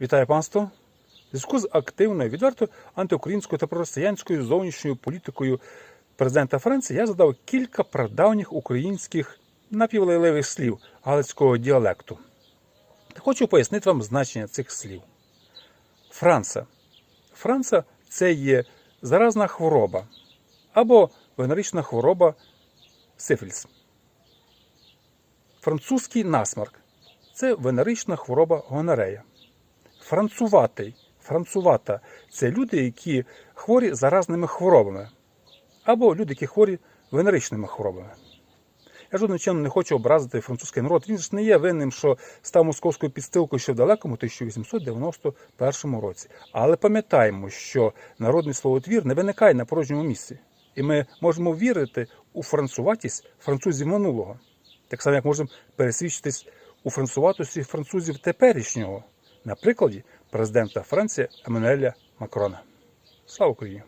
Вітаю панство! Зв'язку з активною, відверто антиукраїнською та проросіянською зовнішньою політикою президента Франції я задав кілька прадавніх українських напівлейливих слів галицького діалекту. Та хочу пояснити вам значення цих слів. Франца. Франца це є заразна хвороба або венерична хвороба сифіліс. Французький насмарк це венерична хвороба гонорея. Француватий, францувата це люди, які хворі заразними хворобами, або люди, які хворі венеричними хворобами. Я жодним чином не хочу образити французький народ. Він ж не є винним, що став московською підстилкою ще в далекому 1891 році. Але пам'ятаємо, що народний словотвір не виникає на порожньому місці. І ми можемо вірити у француватість французів минулого, так само як можемо пересвідчитись у француватості французів теперішнього, на прикладі президента Франції Еммануеля Макрона. Слава Україні!